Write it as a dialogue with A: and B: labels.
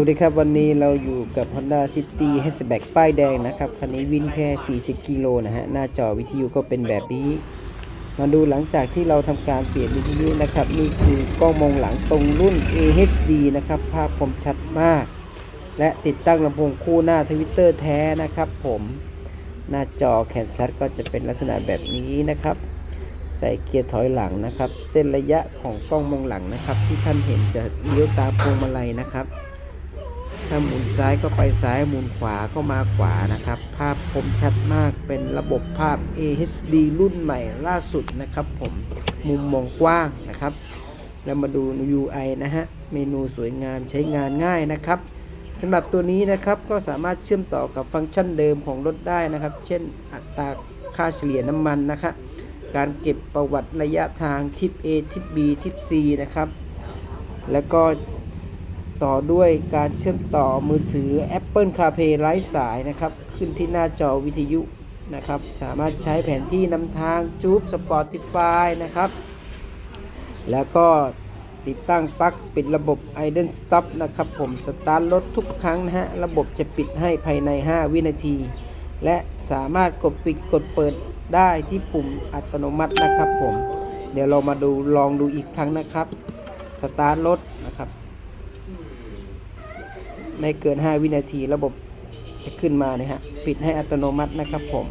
A: วัสดีครับ วันนี้เราอยู่กับ Honda City Hatchback ป้ายแดงนะครับ คันนี้วิ่งแค่ 40 กิโลนะฮะ หน้าจอวิทยุก็เป็นแบบนี้ มาดูหลังจากที่เราทำการเปลี่ยนวิทยุนะครับ นี่คือกล้องมองหลังตรงรุ่น AHD นะครับ ภาพคมชัดมาก และติดตั้งลำโพงคู่หน้าทวิตเตอร์แท้นะครับผม หน้าจอแขนชัดก็จะเป็นลักษณะแบบนี้นะครับ ใส่เกียร์ถอยหลังนะครับ เส้นระยะของกล้องมองหลังนะครับ ที่ท่านเห็นจะเลี้ยวตามพวงมาลัยนะครับ ถ้าหมุนซ้ายก็ไปซ้ายหมุนขวาก็มาขวานะครับ ภาพคมชัดมากเป็นระบบภาพ AHD รุ่นใหม่ล่าสุดนะครับผมมุมมองกว้างนะครับ แล้วมาดู UI นะฮะ เมนูสวยงามใช้งานง่ายนะครับสำหรับตัวนี้นะครับก็สามารถเชื่อมต่อกับฟังก์ชันเดิมของรถได้นะครับ เช่นอัตราค่าเฉลี่ยน้ำมันนะครับการเก็บประวัติระยะทางทิป A ทิป B ทิป C นะครับ แล้วก็ ต่อด้วยการเชื่อมต่อมือถือ Apple CarPlay ไร้สายนะครับ ขึ้นที่หน้าจอวิทยุนะครับ สามารถใช้แผนที่นำทางจูบ Spotify นะครับ แล้วก็ติดตั้งปลั๊กปิดระบบ Idle Stop นะครับผมสตาร์ทรถทุกครั้งนะฮะ ระบบจะปิดให้ภายใน 5 วินาที และสามารถกดปิดกดเปิดได้ที่ปุ่มอัตโนมัตินะครับผม เดี๋ยวเรามาดูลองดูอีกครั้งนะครับ สตาร์ทรถนะครับ ไม่เกิน 5 วินาทีระบบจะขึ้นมานะฮะ ปิดให้อัตโนมัตินะครับผม